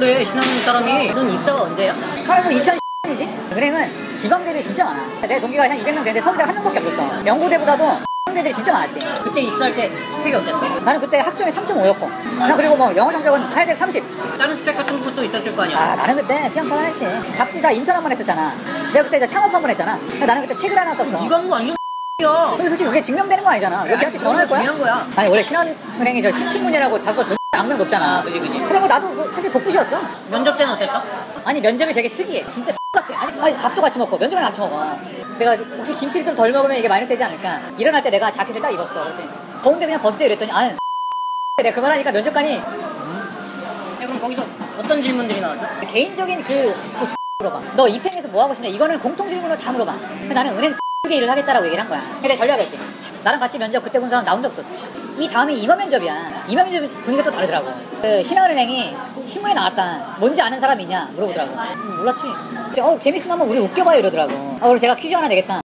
왜해 신한은행 사람이 넌 입사가 언제야? 그러면 2010년이지? 은행은 지방대들이 진짜 많아. 내 동기가 한 200명 되는데 서울대 한 명밖에 없었어. 연고대보다도 대들이 진짜 많았지. 그때 입사할 때 스펙이 어땠어? 나는 그때 학점이 3.5였고. 나 그리고 뭐 영어 성적은 830. 다른 스펙 같은 것도 있었을 거 아니야? 아, 나는 그때 피양천안했지. 잡지사 인턴 한 번 했었잖아. 내가 그때 저 창업 한 번 했잖아. 나는 그때 책을 하나 썼어. 네가 한거 완전 야 근데 솔직히 그게 증명되는 거 아니잖아. 여기한테 전화할 거야? 중요한 거야 아니 원래 신한은행이 저 신춘문이라고 자꾸 저 악명 높잖아. 그지, 그지. 근데 뭐 나도 뭐 사실 복붙이었어. 면접 때는 어땠어? 아니 면접이 되게 특이해. 진짜 같아. 아니, 아니, 밥도 같이 먹고 면접을 같이 먹어. 내가 혹시 김치를 좀 덜 먹으면 이게 마이너스 되지 않을까? 일어날 때 내가 자켓을 딱 입었어. 그랬더니 더운데 그냥 벗으세요 이랬더니 아 내가 그 말 하니까 면접관이 야, 그럼 거기서 어떤 질문들이 나왔어? 개인적인 그, 그 물어봐. 너 입행에서 뭐 하고 싶냐? 이거는 공통 질문으로 다 물어봐. 근데 나는 은행 게 일을 하겠다라고 얘기를 한 거야. 근데 전략했지. 나랑 같이 면접 그때 본 사람 나온 적도 없어. 이 다음이 임원 면접이야. 임원 면접 분위기가 또 다르더라고. 그 신한은행이 신문에 나왔다. 뭔지 아는 사람이 있냐? 물어보더라고. 음, 몰랐지. 어 재밌으면 한번 우리 웃겨봐요 이러더라고. 아 그럼 제가 퀴즈 하나 내겠다.